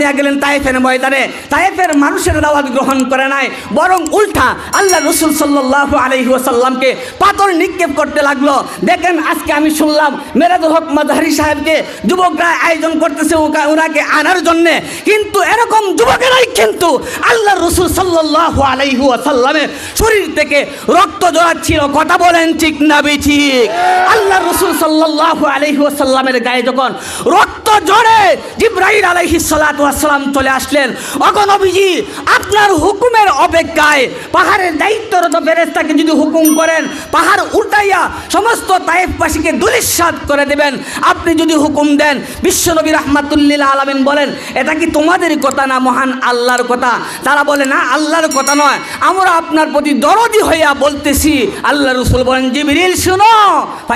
নিয়ে গেলেন তাইফের ময়দানে। তাইফের মানুষের দাওয়াত গ্রহণ করে নাই, বরং উল্টা আল্লাহ রসুল সাল্লাহ আলহি ওসাল্লামকে পাথর নিক্ষেপ করতে লাগল। দেখেন, আজকে আমি শুনলাম মেরাজুল হক মাজাহারি সাহেবকে যুবকরা আয়োজন করতেছে ওনাকে আনার জন্যে। কিন্তু এরকম যুবকেরাই কিন্তু আল্লাহ রসুল সাল্লাহ আলাইহু আসাল্লামের শরীর থেকে রক্ত জড়াচ্ছিল কথা বলেন ঠিক না ঠিক? আল্লাহ রসুল সাল্লাহ আলাইহু আসাল্লামের গায়ে যখন রক্ত জড়ে জিব্রাহিম আলাইহি সালাম চলে আসলেন। অগনবীজি আপনার হুকুমের অপেক্ষায় পাহাড়ের দায়িত্বরত ফেরেস্তাকে যদি হুকুম করেন, পাহাড় উল্টাইয়া সমস্ত তাইফবাসীকে দুলিশ্বাদ করে দেবেন। আপনি যদি হুকুম দেন, বিশ্বনবী রহমাতুল্লিল আলমিন বলেন, এটা কি তোমাদের কথা না মহান আল্লাহর কথা? তারা বলে, না, আল্লাহর কথা নয়। আমরা আপনার প্রতি দরদি হইয়া বলতেছি। আল্লাহ রসুল বলেন, জিবরিল, শুনো।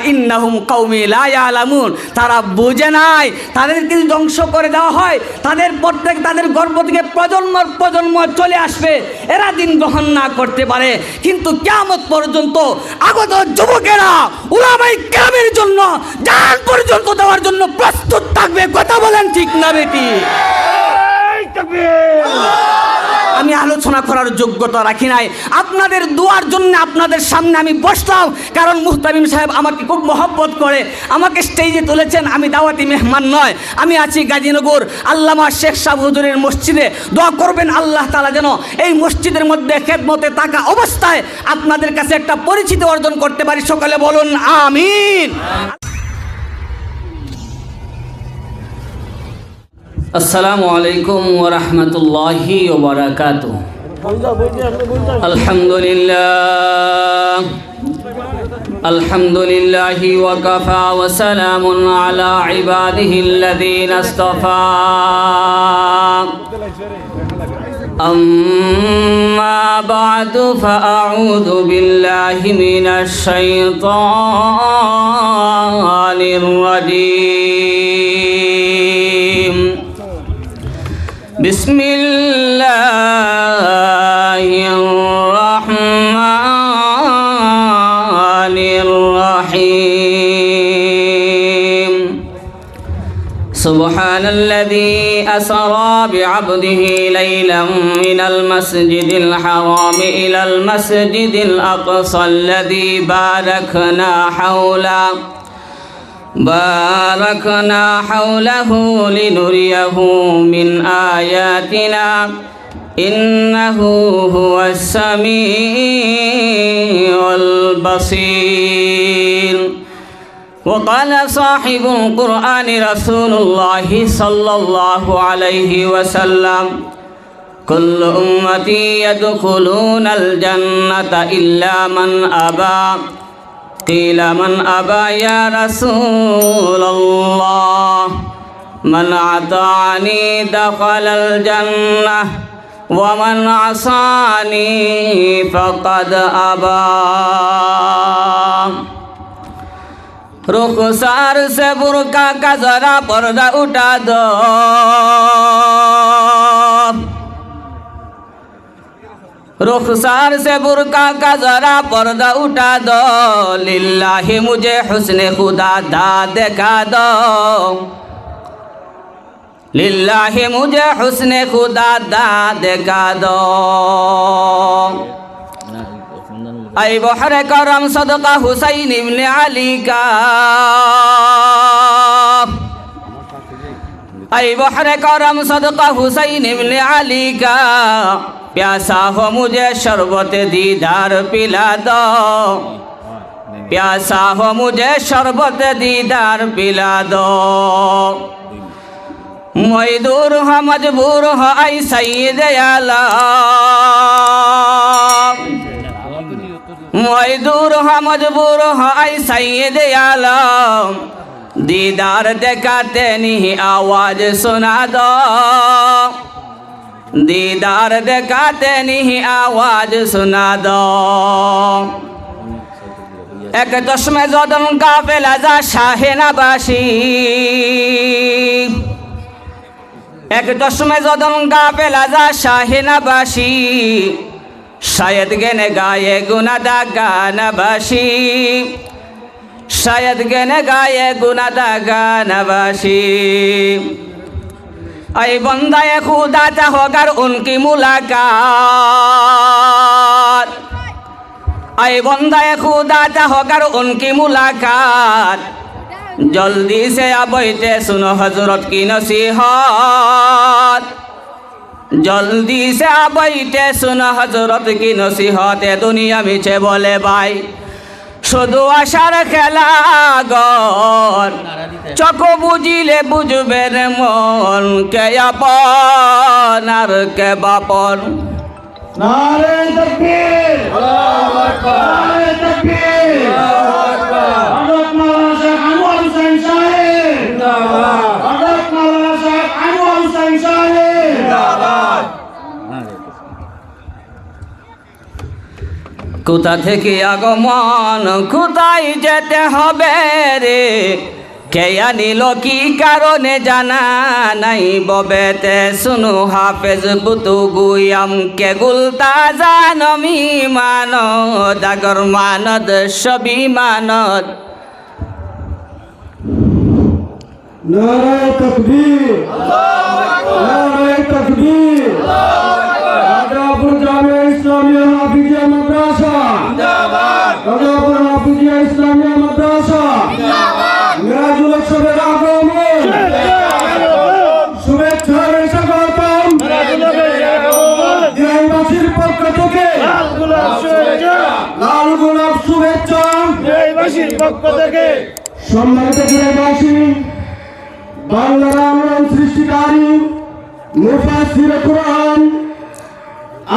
ইন্নাহুম কওমি লা ইয়ালামুন। তারা বুঝে নাই, তাদেরকে ধ্বংস করে দেওয়া হয়, তাদের প্রত্যেক তাদের গর্ব থেকে প্রজন্ম প্রজন্ম চলে আসবে। এরা দিন গ্রহণ না করতে পারে। কিন্তু কেমন পর্যন্ত আগত যুবকেরা উলামাই ক্যামের জন্য যার পর্যন্ত দেওয়ার জন্য প্রস্তুত থাকবে। কথা বলেন ঠিক না বেটি? আমি আলোচনা করার যোগ্যতা রাখি নাই। আপনাদের দুয়ার জন্য আপনাদের সামনে আমি বসতাম কারণ মুহতামিম সাহেব আমাকে খুব মহব্বত করে, আমাকে স্টেজে তুলেছেন। আমি দাওয়াতি মেহমান নয়, আমি আছি গাজীনগর আল্লামা শেখ সাহ হুজুরের মসজিদে। দোয়া করবেন আল্লাহ তালা যেন এই মসজিদের মধ্যে খেদমতে থাকা অবস্থায় আপনাদের কাছে একটা পরিচিতি অর্জন করতে পারি। সকালে বলুন, আমিন। আসসালামু আলাইকুম ওরহমতুল্লাহি ওবরাকাতু الحمد لله الحمد لله وكفى وسلام على عباده الذين اصطفى أما بعد فأعوذ بالله من الشيطان الرجيم بسم الله الرحمن الرحيم. سبحان الذي أسرى بعبده ليلا من المسجد الحرام إلى المسجد الأقصى الذي باركنا حوله. باركنا حوله لنريه من آياتنا إنه هو السميع البصير وقال صاحب القرآن رسول الله صلى الله عليه وسلم كل أمتي يدخلون الجنة إلا من أبى قيل من أبى يا رسول الله من أطاعني دخل الجنة ومن عصاني فقد أبى रुखसार से बुरका का जरा पर्दा उठा दो रुखसार से बुरका का जरा पर्दा उठा दो। लीला ही मुझे हुसन खुदा दा दिखा दो। लीला ही मुझे हुसन खुदा दा दिखा दो। आई बहरे करम सदका हुसैन इब्ने अली का। اے بحر کرم صدقہ حسین ابن علی کا پیاسا ہو مجھے شربت دیدار پلا دو پیاسا ہو مجھے شربت دیدار پلا دو میں دور ہو مجبور ہو اے سید عالم میں دور ہو مجبور ہو اے سید عالم দিদার দেখাতে নিহি আওয়াজ শোনা দ। দিদার দেখাতে নিহি আওয়াজ শোনা দ। এক দশমে যদন কাফেলা যা শাহেনাবাসী এক দশমে যদন কাফেলা যা শাহেনাবাসী শায়দ গেনে গায়ে গুনা দা গানাবাসী। শায়দ গেনে গায়ে গুনাদা গানাবাসি। এই বন্দায় খুদা চাহগার উনকি মুলাকাত। এই বন্দায় খুদা চাহগার উনকি মুলাকাত। জলদি সে আবইতে শুনো হজরত কি নসিহত। জলদি সে আবইতে শুনো হজরত কি নসিহত, এ দুনিয়া মিছে বলে ভাই। শুধু আশার খেলা গর চক বুঝিলে বুঝবে রে মন কে আপন আর কে বাপন। নারে তকবীর নারে তকবীর হযরত মাওলানা শেখ আনোয়ার হোসেন সাহেব। জিন্দাবাদ হযরত মাওলানা শেখ আনোয়ার হোসেন সাহেব জিন্দাবাদ কোথা থেকে আগমন, কোথায় যেতে হবে রে? কে আনিল, কি কারণে জানা নাই ববেতে? শুনু হাফেজ বুতু গুয়াম কে গুলতা জানমি মানদ আগর মানদ সবি মানদ নারে তকবীর নারে তকবীর। পক্ষ থেকে সম্মানিত দিনাইবাসী বাংলার আন্দোলন সৃষ্টিকারী মুফাসির কোরআন,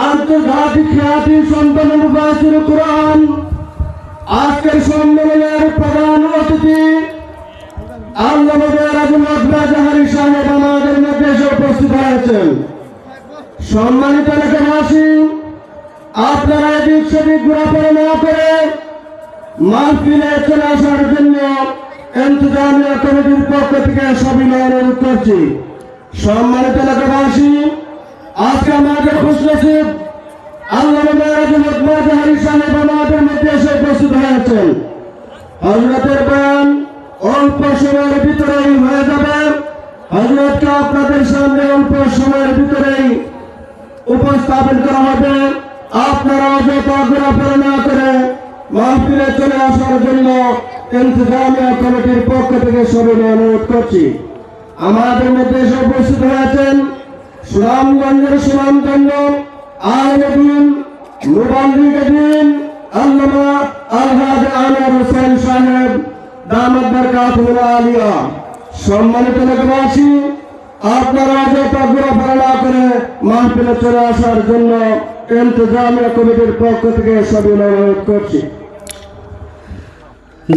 আন্তর্জাতিক খ্যাতি সম্পন্ন মুফাসির কোরআন, আজকের সম্মেলনের প্রধান অতিথি আল্লাহ জাহারি সাহেব আমাদের মধ্যে উপস্থিত হয়েছেন। সম্মানিত এলাকাবাসী, আপনারা এদিক সেদিক ঘোরাফেরা না করে মাহফিলে চলে আসার জন্য এন্তজামিয়া কমিটির পক্ষ থেকে সবিনয় অনুরোধ করছি সম্মানিত এলাকাবাসী, আজকে আমাদের খুশ নসিব আল্লাহ জাহারি সাহেব আমাদের মধ্যে এসে উপস্থিত হয়েছেন। হজরতের বয়ান অল্প সময়ের ভিতরেই হয়ে যাবে। হজরতকে আপনাদের সামনে অল্প সময়ের ভিতরেই উপস্থাপন করা হবে। আপনারা অযথা ঘোরাফেরা না করে মাহফিলে চলে আসার জন্য ইন্তজামিয়া কমিটির পক্ষ থেকে সবাই অনুরোধ করছি। আমাদের মধ্যে এসে উপস্থিত হয়েছেন সুনামগঞ্জের সুনামগঞ্জ আলমদিন মুবাল্লিগদিন আল্লামা আলহাজ আনোয়ার হোসেন সাহেব দামদ বরকাতুল আলিয়া। সম্মানিত লোকবাসী, আপনারা ঘোরাফেরা না করে মাহফিলে চলে আসার জন্য ইন্তজামিয়া কমিটির পক্ষ থেকে অনুরোধ করছি।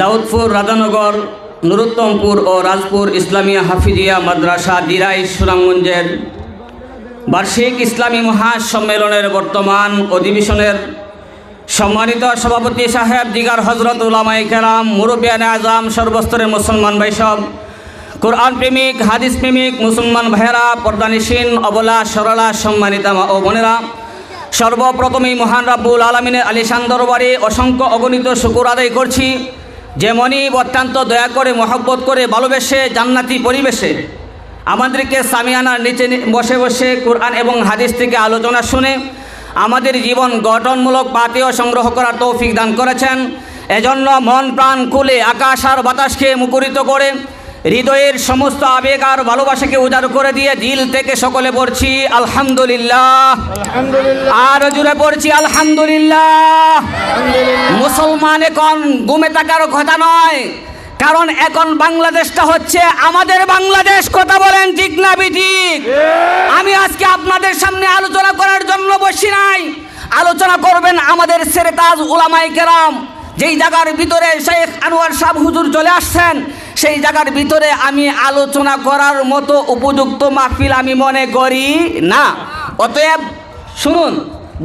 দাউদপুর, রাধানগর, নুরুত্তমপুর ও রাজপুর ইসলামিয়া হাফিজিয়া মাদ্রাসা দিরাই সুনামগঞ্জের বার্ষিক ইসলামী মহাসম্মেলনের বর্তমান অধিবেশনের সম্মানিত সভাপতি সাহেব দিগার হজরত উলামাই কেরাম মুরব্বিয়ান আজম, সর্বস্তরের মুসলমান ভাইসব কোরআন প্রেমিক, হাদিস প্রেমিক, মুসলমান ভাইয়েরা, পর্দানিসীন, অবলা, সরলা, সম্মানিতা ও বোনেরা সর্বপ্রথমেই মহান রাব্বুল আলমিনের আলিশান দরবারে অসংখ্য অগণিত শুকুর আদায় করছি। যেমনই অত্যন্ত দয়া করে, মহব্বত করে, ভালোবেসে, জান্নাতি পরিবেশে আমাদেরকে সামিয়ানার নিচে বসে বসে কোরআন এবং হাদিস থেকে আলোচনা শুনে আমাদের জীবন গঠনমূলক পাতেও সংগ্রহ করার তৌফিক দান করেছেন। এজন্য মন প্রাণ খুলে আকাশ আর বাতাসকে মুখরিত করে হৃদয়ের সমস্ত আবেগ আর ভালোবাসাকে উজাড় করে দিয়ে দিল থেকে সকলে পড়ছি আলহামদুলিল্লাহ। আর জুড়ে পড়ছি আলহামদুলিল্লাহ। মুসলমান এখন গুমে থাকার কথা নয় কারণ এখন বাংলাদেশটা হচ্ছে আমাদের বাংলাদেশ কথা বলেন ঠিক না ঠিক আমি আজকে আপনাদের সামনে আলোচনা করার জন্য বসি নাই। আলোচনা করবেন আমাদের সেরেতাজ উলামাই কেরাম যেই জায়গার ভিতরে শেখ আনোয়ার সাহ হুজুর চলে আসছেন সেই জায়গার ভিতরে আমি আলোচনা করার মতো উপযুক্ত মাহফিল আমি মনে করি না। অতএব শুনুন,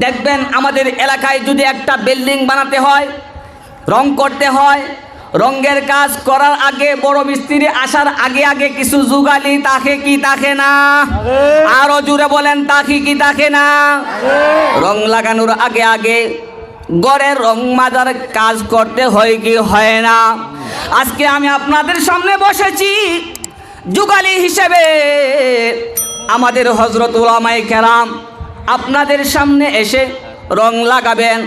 দেখবেন আমাদের এলাকায় যদি একটা বিল্ডিং বানাতে হয়, রং করতে হয়, রঙের কাজ করার আগে, বড় মিস্ত্রি আসার আগে আগে কিছু যুগালি, তাকে কি তাকে না? আরও জুড়ে বলেন, তাকে কি তাকে না? রং লাগানোর আগে আগে গড়ের রং মাজার কাজ করতে হয় কি হয় না? আজকে আমি আপনাদের সামনে বসেছি যুগালি হিসেবে। আমাদের হজরত উলামাই কেরাম আপনাদের সামনে এসে রং লাগাবেন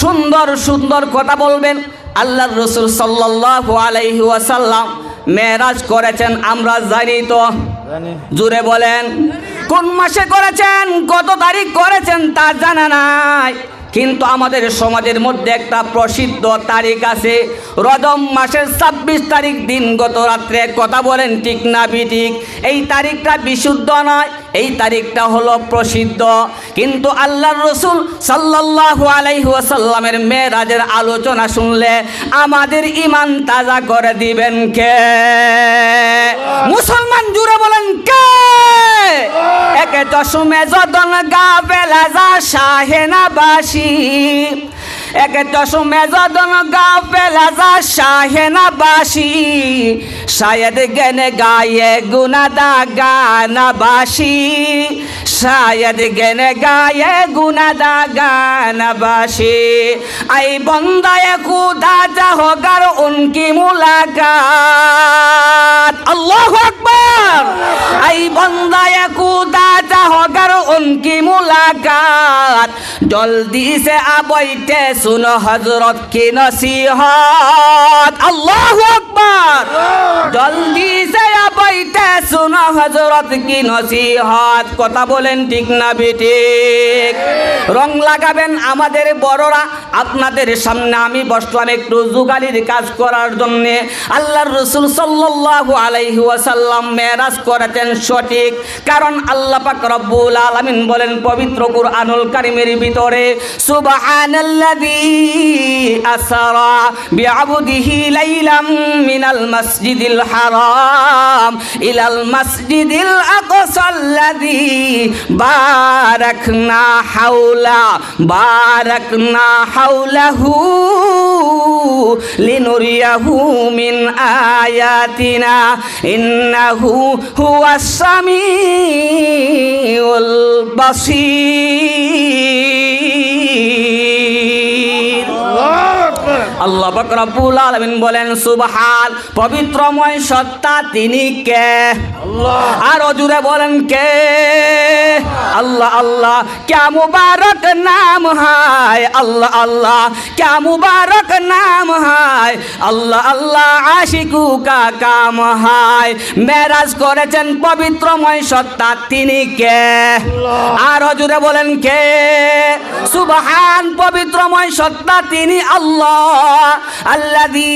সুন্দর সুন্দর কথা বলবেন। আল্লাহর রসুল সাল্লাল্লাহু আলাইহি ওয়াসাল্লাম মেরাজ করেছেন আমরা জানি তো। জুড়ে বলেন কোন মাসে করেছেন কত তারিখ করেছেন তা জানা নাই। কিন্তু আমাদের সমাজের মধ্যে একটা প্রসিদ্ধ তারিখ আছে। রদম মাসের ছাব্বিশ তারিখ দিন গত রাত্রে। কথা বলেন ঠিক না, বিঠিক। এই তারিখটা বিশুদ্ধ নয় এই তারিখটা হলো প্রসিদ্ধ। কিন্তু আল্লাহর রসুল সাল্লাল্লাহু আলাইহি ওয়াসাল্লামের মেয়েরাজের আলোচনা শুনলে আমাদের ইমান তাজা করে দিবেন কে? মুসলমান জুড়ে বলেন কে? একে দশমে যদন গা বেলা যা শাহেনা বাসি একে দশমে যদন গা পেলাজা শাহেনা বাসি। শায়দ গেনে গায়ে গুনাদা গানা বাসি। শায়দ গনে গায়ে গুনাদা গানা বাসি। আই বন্দায় খুদা যা হোগার উনকি মুলাকাত। আল্লাহু আকবার! আই বন্দায় খুদা যা হোগার উনকি মুলাকাত। জলদি সে আবইতে শুনো হজরত কি নসিহত। আল্লাহু আকবার! জলদি সে আবইতে শুনো হজরত কি নসিহত। কথা বলেন, ঠিক না বেঠিক। রং লাগাবেন আমাদের বড়রা, আপনাদের সামনে আমি বসলাম একটু যুগালির কাজ করার জন্য। আল্লাহর রসুল সাল্লাল্লাহু আলাইহি ওয়াসাল্লাম মেরাজ করেছেন সঠিক, কারণ আল্লাহ পাক রব্বুল আলামিন বলেন পবিত্র কুরআনুল কারীমের ভিতরে, সুবহানাল্লাযী মিনাল হারাম, ইলাল মাসজিদিল আকসাল্লাযী বারাকনা হাওলা বারাকনা হাওলাহু লিনুরিয়াহু মিন আয়াতিনা ইন্নাহু হুয়াস সামিউল বাসীর। আল্লাহ বকরবুল আলমিন বলেন সুবহান পবিত্রময় সত্তা তিনি কে? আর অজুরে বলেন কে? আল্লাহ আল্লাহ ক্যা মুবারক নাম হায়? আল্লাহ আল্লাহ ক্যা মুবারক নাম হায়? আল্লাহ আল্লাহ আশিকু কা কাম হায়? মেরাজ করেছেন পবিত্রময় সত্তা তিনি কে? আর অজুরে বলেন কে? সুবহান পবিত্রময় সত্তা তিনি আল্লাহ। আল্লাদি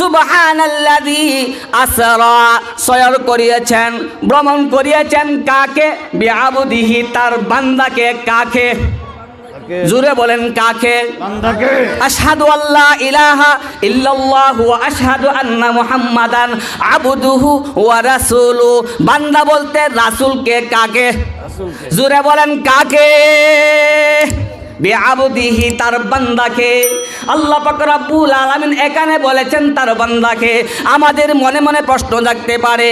সুবহান আল্লাদি আসরা সয়র করিয়েছেন ভ্রমণ করিয়েছেন কাকে? বিআবুদিহি তার বান্দাকে কাকে? জুড়ে বলেন কাকে? আশহাদু আল্লাহ ইলাহা ইল্লাল্লাহু ওয়া আশহাদু আন্না মুহাম্মাদান আবদুহু ওয়া রাসূলু। বান্দা বলতে রাসূলকে কাকে? জুড়ে বলেন কাকে? বেআবদিহি তার বান্দাকে। আল্লাহ পাক রব্বুল আলামিন এখানে বলেছেন তার বান্দাকে। আমাদের মনে মনে প্রশ্ন জাগতে পারে,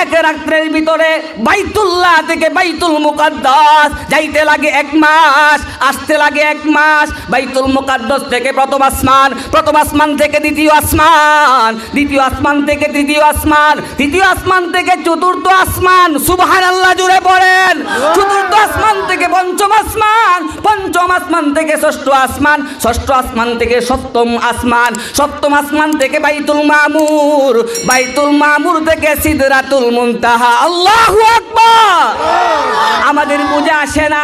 এক রাত্রের ভিতরে বাইতুল্লাহ থেকে বাইতুল মুকাদ্দাস যাইতে লাগে এক মাস, আসতে লাগে এক মাস। বাইতুল মুকাদ্দাস থেকে প্রথম আসমান প্রথম আসমান থেকে দ্বিতীয় আসমান দ্বিতীয় আসমান থেকে তৃতীয় আসমান তৃতীয় আসমান থেকে চতুর্থ আসমান, সুবহানাল্লাহ জুড়ে পড়েন। চতুর্থ আসমান থেকে পঞ্চম আসমান পঞ্চম আসমান থেকে ষষ্ঠ আসমান ষষ্ঠ আসমান থেকে সপ্তম আসমান সপ্তম আসমান থেকে বাইতুল মামুর বাইতুল মামুর থেকে সিদরাতুল মুনতাহা। আল্লাহু আকবার! আমাদের বুঝে আসে না।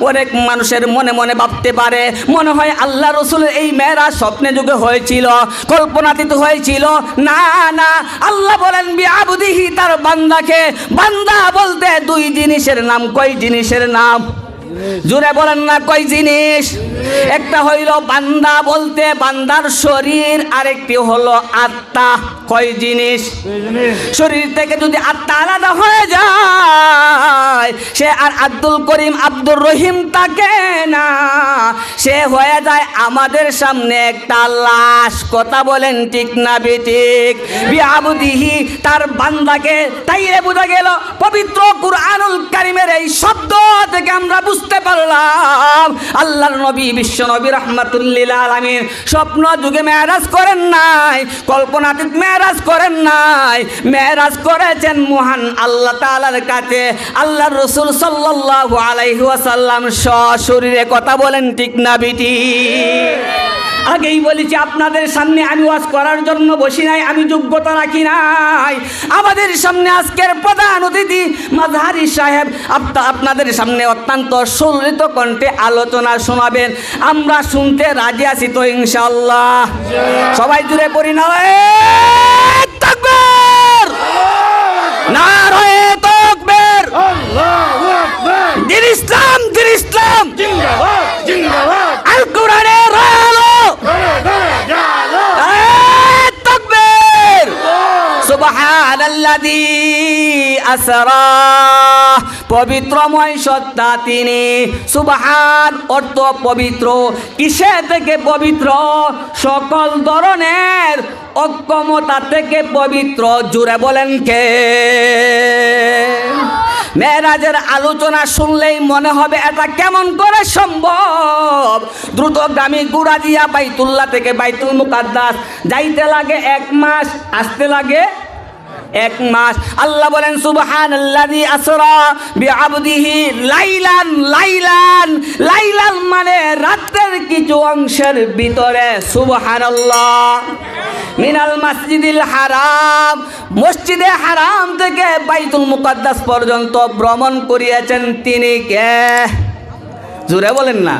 অনেক মানুষের মনে মনে ভাবতে পারে, মনে হয় আল্লাহ রসুল এই মেয়েরা স্বপ্নে যুগে হয়েছিল, কল্পনাতীত হয়েছিল। না না, আল্লাহ বলেন, বিআবুদিহি, তার বান্দাকে। বান্দা বলতে দুই জিনিসের নাম, কয় জিনিসের নাম? জুড়ে বলেন না কয় জিনিস? একটা হইল বান্দা বলতে বান্দার শরীর আরেকটি হলো আত্মা। কয় জিনিস? শরীর থেকে যদি আত্মা আলাদা হয়ে যায় সে আর আব্দুল করিম আব্দুর রহিম তাকে না। সে হয়ে যায় আমাদের সামনে একটা লাশ। কথা বলেন ঠিক না বেঠিক? বিআবুদিহি তার বান্দাকে তাই রে বোঝা গেল পবিত্র কুরআনুল কারিমের এই শব্দ থেকে আমরা বুঝতে পারলাম আল্লাহর নবী বিশ্ব নবী রহমাতুল্লিল আলমীর স্বপ্ন যুগে মেয়ারাজ করেন নাই, কল্পনাতীত মেয়ারাজ করেন নাই মেয়ারাজ করেছেন মহান আল্লাহ তালার কাছে। আল্লাহ রসুল সাল্লাহ আলাইহি স্বশরীরে কথা বলেন ঠিক না, বিটি? আগেই বলেছি আপনাদের সামনে আমি ওয়াজ করার জন্য বসি নাই আমি যোগ্যতা রাখি নাই। আমাদের সামনে আজকের প্রধান অতিথি মাঝহারি সাহেব আপনা- আপনাদের সামনে অত্যন্ত সুললিত কণ্ঠে আলোচনা শোনাবেন। আমরা শুনতে রাজি আছি তো ইনশাল্লাহ সবাই জুড়ে পড়ি না ইসলাম ইসলাম! জিন্দাবাদ জিন্দাবাদ! আল কোরআনের আলো পবিত্রময় সত্তা তিনি। সুবাহান অর্থ পবিত্র। কিসে থেকে পবিত্র? সকল ধরনের অক্ষমতা থেকে পবিত্র। জুড়ে বলেন কে? মেয়েরাজের আলোচনা শুনলেই মনে হবে এটা কেমন করে সম্ভব? দ্রুতগামী গুড়া দিয়া বাইতুল্লাহ থেকে বাইতুল মুকাদ্দাস। যাইতে লাগে এক মাস, আসতে লাগে এক মাস। আল্লাহ বলেন সুবহান আসরা লাইলান লাইলান। লাইলান মানে রাতের কিছু অংশের ভিতরে, সুবহানাল্লাহ। মিনাল মসজিদিল হারাম। মসজিদে হারাম থেকে বাইতুল মুকাদ্দাস পর্যন্ত ভ্রমণ করিয়েছেন তিনি কে? জোরে বলেন না।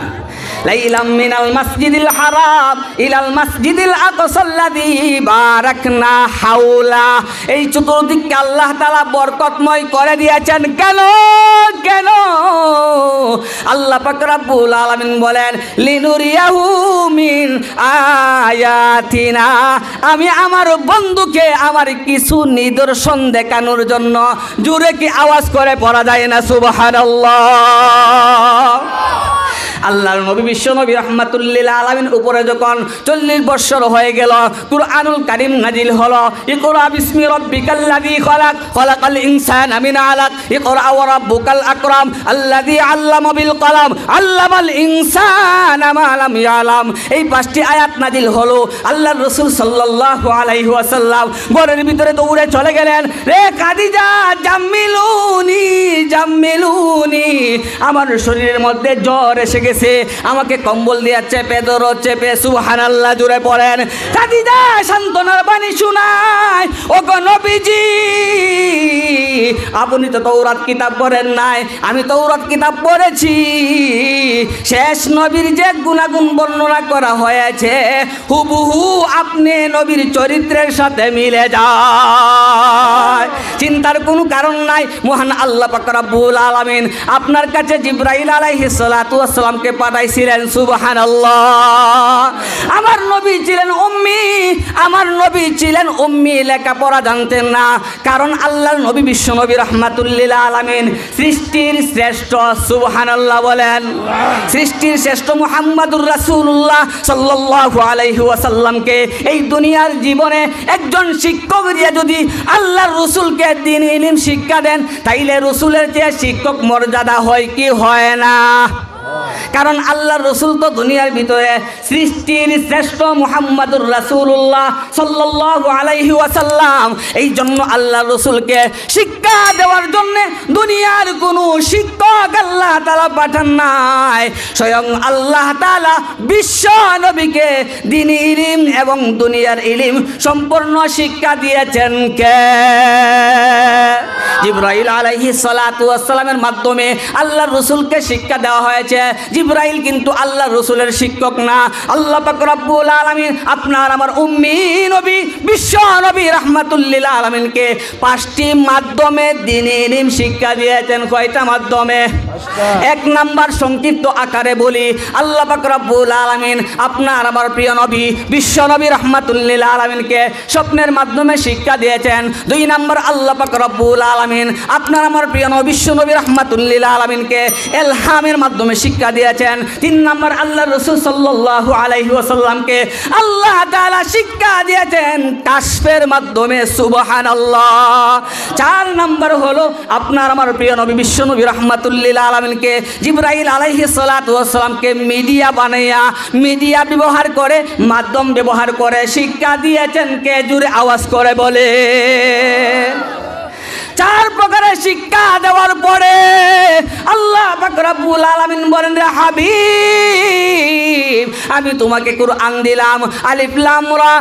লাইলাম মিনাল মসজিদিল হারাম, ইলাল মসজিদিল আকসাল্লাযী বারাকনা হাওলা। এই চতুর্দিককে আল্লাহ তাআলা বরকতময় করে দিয়েছেন। কেন? কেন? আল্লাহ পাক রব্বুল আলামিন বলেন, লিনুরিয়াহু আয়াতিনা। আমি আমার বন্ধুকে আমার কিছু নিদর্শন দেখানোর জন্য জুড়ে কি আওয়াজ করে পড়া যায় না, সুবহানাল্লাহ। আল্লাহর নবী বিশ্ব নবী রহমাতুল্লিল আলমিন উপরে যখন চল্লিশ বৎসর হয়ে গেল, কুরআনুল কারিম নাজিল হলো, ইকরা বিসমি রব্বিকাল্লাযী খলাক, খলাকাল ইনসানা মিন আলাক, ইকরা ওয়া রাব্বুকাল আকরাম, আল্লাযী আল্লামা বিল কলাম, আল্লামাল ইনসানা মা লাম ইয়ালাম। এই পাঁচটি আয়াত নাজিল হলো, আল্লাহর রাসূল সাল্লাল্লাহু আলাইহি ওয়াসাল্লাম ঘরের ভিতরে দৌড়ে চলে গেলেন, রে খাদিজা, জাম্মিলুনি জাম্মিলুনি। আমার শরীরের মধ্যে জ্বর এসে গেছে। আমাকে কম্বল দিয়ে চেপে ধরো, চেপে সুবহানাল্লাহ জুড়ে পড়েন। খাদিজা, সান্ত্বনার বাণী শুনায় ও নবীজি, আপনি তো তৌরাত কিতাব পড়েন নাই, আমি তৌরাত কিতাব পড়েছি। শেষ নবীর যে গুণাগুণ বর্ণনা করা হয়েছে, হুবহু আপনি নবীর চরিত্রের সাথে মিলে যায়। চিন্তার কোনো কারণ নাই, মহান আল্লাহ পাক রব্বুল আলামিন, আপনার কাছে জিব্রাইল আলাইহিস সালাতু ওয়াসসালামকে পাঠাইছিলেন, সুবহানাল্লাহ। আমার নবী ছিলেন উম্মি। আমার নবী ছিলেন উম্মি, লেখাপড়া জানতেন না। কারণ আল্লাহর নবী বিশ্ব নবী রহমাতুল্লিল আলামিন সৃষ্টির শ্রেষ্ঠ, সুবহানাল্লাহ বলেন। সৃষ্টির শ্রেষ্ঠ মুহাম্মাদুর রাসূলুল্লাহ সাল্লাল্লাহু আলাইহি ওয়াসাল্লামকে এই দুনিয়ার জীবনে একজন শিক্ষক দিয়ে যদি আল্লাহর রসুলকে দিন ইলিম শিক্ষা দেন, তাইলে রসুলের যে শিক্ষক মর্যাদা হয় কি হয় না? কারণ আল্লাহর রসুল তো দুনিয়ার ভিতরে সৃষ্টির শ্রেষ্ঠ মুহাম্মাদুর রাসূলুল্লাহ সাল্লাল্লাহু আলাইহি ওয়াসাল্লাম। এই জন্য আল্লাহর রসুলকে শিক্ষা দেওয়ার জন্য দুনিয়ার কোনো শিক্ষক আল্লাহ তাআলা পাঠান নাই। স্বয়ং আল্লাহ তালা বিশ্ব নবীকে দিন ইলিম এবং দুনিয়ার ইলিম সম্পূর্ণ শিক্ষা দিয়েছেন কে? জিব্রাইল আলাইহি সালাতু ওয়াসসালামের মাধ্যমে আল্লাহ রসুলকে শিক্ষা দেওয়া হয়েছে। জিব্রাইল কিন্তু আল্লাহ রসুলের শিক্ষক না। আল্লাহ পাক আলমিন আপনার আমার উম্মি নবী, বিশ্ব নবী রহমাতুল্লিল আলমিনকে পাঁচটি মাধ্যমে দিনে শিক্ষা দিয়েছেন। কয়টা মাধ্যমে? এক নাম্বার সংক্ষিপ্ত আকারে বলি, আল্লাহ রব্বুল আলামিন আপনার আমার প্রিয় নবী, বিশ্ব নবী রহমাতুল্লিল আলামিনকে স্বপ্নের মাধ্যমে শিক্ষা দিয়েছেন। দুই নাম্বার আল্লাহ রব্বুল আলামিন আপনার আমার প্রিয় নবী, বিশ্ব নবী রহমাতুল্লিল আলামিনকে এলহামের মাধ্যমে শিক্ষা দিয়েছেন। তিন নম্বর আল্লাহ রসুল সাল্লাহ আলাইহি ওয়াসাল্লামকে আল্লাহ তাআলা শিক্ষা দিয়েছেন কাশফের মাধ্যমে সুবহান আল্লাহ চার নম্বর হলো আপনার আমার প্রিয় নবী, বিশ্ব নবী রহমাতুল্লিল আলমিনকে জিব্রাহিল আলাইহি সালাতামকে মিডিয়া বানাইয়া, মিডিয়া ব্যবহার করে, মাধ্যম ব্যবহার করে শিক্ষা দিয়েছেন কে? জুড়ে আওয়াজ করে বলে। চার প্রকারের শিক্ষা দেওয়ার পরে আল্লাহ রব্বুল আলামিন বলেন, রে হাবিব, আমি তোমাকে কুরআন দিলাম। আলিফ লাম রা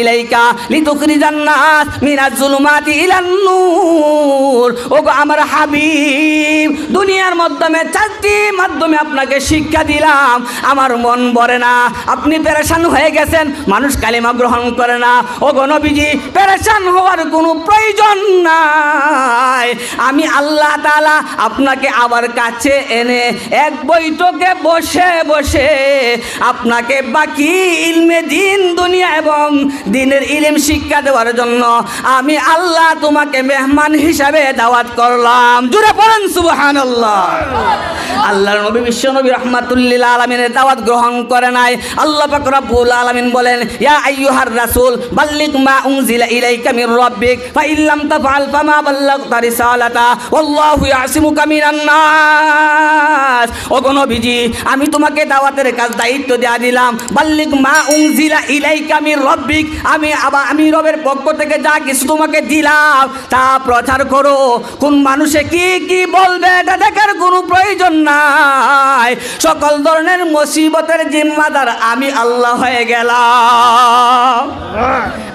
ইলাইকা লিতুখরিজান নাস মিনাজ জুলুমাতি ইলান নূর। ওগো আমার হাবিব, দুনিয়ার মাধ্যমে, চারটি মাধ্যমে আপনাকে শিক্ষা দিলাম। আমার মন ভরে না। আপনি পেরেশান হয়ে গেছেন, মানুষ কালিমা গ্রহণ করে না। ওগো নবীজি, পেরেশান হওয়ার কোনো প্রয়োজন আমি আল্লাহ তাআলা আপনাকে আবার কাছে এনে এক বৈঠকে বসে বসে আপনাকে বাকি ইলমে দিন, দুনিয়া এবং দিনের ইলম শিক্ষা দেওয়ার জন্য আমি আল্লাহ তোমাকে মেহমান হিসাবে দাওয়াত করলাম। জুড়ে পড়েন, সুবহানাল্লাহ। আল্লাহর নবী বিশ্ব নবী রহমাতুল্লিল আলমিনের দাওয়াত গ্রহণ করে নাই। আল্লাহ পাক আলামিন বলেন, ইয়া আইয়ুহার রাসূল, বাল্লিগ মা উনজিলা ইলাইকা মির রাব্বিক, ফা ইল্লাম তাফআল ফামা বাল্লাগতা রিসালাতা। ওয়াল্লাহু ইয়াসিমুকা মিনান নাস। ওগো নবীজি আমি তোমাকে দাওয়াতের কাজ দায়িত্ব দেয়া দিলাম। বাল্লিগ মা উনজিলা ইলাইকা মির রাব্বিক। আমি আবার আমি রবের পক্ষ থেকে যা কিছু তোমাকে দিলাম তা প্রচার করো। কোন মানুষে কি কি বলবে এটা দেখার কোনো প্রয়োজন নাই। সকল ধরনের মুসিবতের জিম্মাদার আমি আল্লাহ হয়ে গেলাম।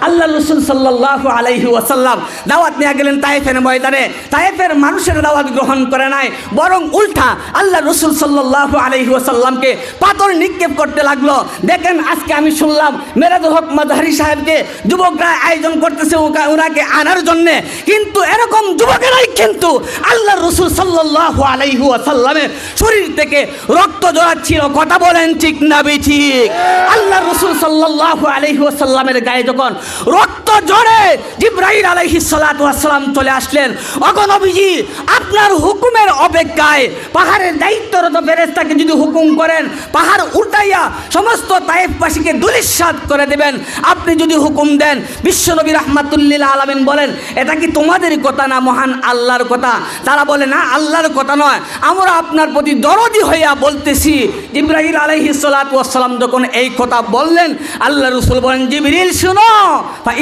আল্লাহ। রসুল সাল্লাহ আলাইহি ওয়াসাল্লাম দাওয়াত নিয়ে গেলেন তাইফের ময়দানে। তাইফের মানুষের দাওয়াত গ্রহণ করে নাই, বরং উল্টা আল্লাহ রসুল সাল্লাহ আলাইহি ওয়াসাল্লামকে পাথর নিক্ষেপ করতে লাগল। দেখেন, আজকে আমি শুনলাম মেরাজুল হক মাদহারি সাহেবকে যুবকরা আয়োজন করতেছে ওনাকে আনার জন্যে। কিন্তু এরকম যুবকেরাই কিন্তু আল্লাহ রসুল সাল্লাহ আলাইহু আসাল্লামের শরীর থেকে রক্ত জড়াচ্ছিল। কথা বলেন ঠিক না ঠিক? আল্লাহ রসুল সাল্লাহ আলাইহু আসাল্লামের গায়ে যখন রক্ত জড়ে জিব্রাহিম আলাইহি সালাম চলে আসলেন। অগনবীজি আপনার হুকুমের অপেক্ষায় পাহাড়ের দায়িত্বরত ফেরেস্তাকে যদি হুকুম করেন, পাহাড় উল্টাইয়া সমস্ত তাইফবাসীকে দুলিশ্বাদ করে দেবেন। আপনি যদি হুকুম দেন বিশ্বনবী রহমাতুল্লিল আলমিন বলেন, এটা কি তোমাদের কথা না মহান আল্লাহর কথা? তারা বলে, না, আল্লাহর কথা নয়। আমরা আপনার প্রতি দরদি হইয়া বলতেছি। ইব্রাহিম আলহি সালাম যখন এই কথা বললেন, আল্লাহ রসুল বলেন, জিবরিল, শুনো।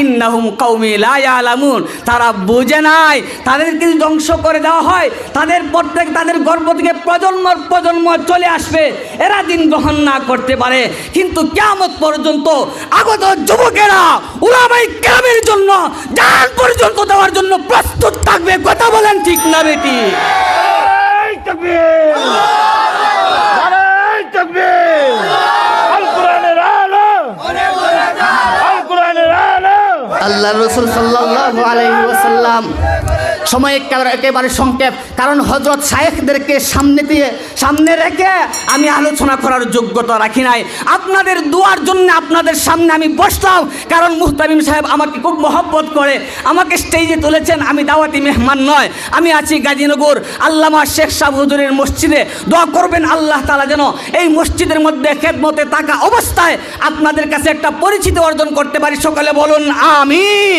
ইন্নাহুম কৌমি লায়ালামুন তারা বুঝে নাই। তাদেরকে ধ্বংস করে দেওয়া হয়, তাদের প্রত্যেক তাদের গর্ভ থেকে প্রজন্ম প্রজন্ম চলে আসবে। এরা দিন গ্রহণ না করতে পারে। কিন্তু কেমন পর্যন্ত আগত যুবকেরা উলামাই কেরামের জন্য জান পর্যন্ত দেওয়ার জন্য প্রস্তুত থাকবে। কথা বলেন ঠিক না বেটি এই তাকবীর নারায়ে তাকবীর আল কোরআনের আলো আল কোরআনের আলো আল্লাহ রসুল সাল্লাহ আলাইহি ওয়াসাল্লাম। সময় একেবারে সংক্ষেপ। কারণ হজরত শায়েখদেরকে সামনে দিয়ে, সামনে রেখে আমি আলোচনা করার যোগ্যতা রাখি নাই। আপনাদের দুয়ার জন্য আপনাদের সামনে আমি বসতাম কারণ মুহতামিম সাহেব আমাকে খুব মহব্বত করে, আমাকে স্টেজে তুলেছেন। আমি দাওয়াতি মেহমান নয়, আমি আছি গাজীনগর। আল্লামা শেখ সাহ হুজুরের মসজিদে। দোয়া করবেন আল্লাহ তালা যেন এই মসজিদের মধ্যে খেদমতে থাকা অবস্থায় আপনাদের কাছে একটা পরিচিতি অর্জন করতে পারি। সকালে বলুন, আমিন।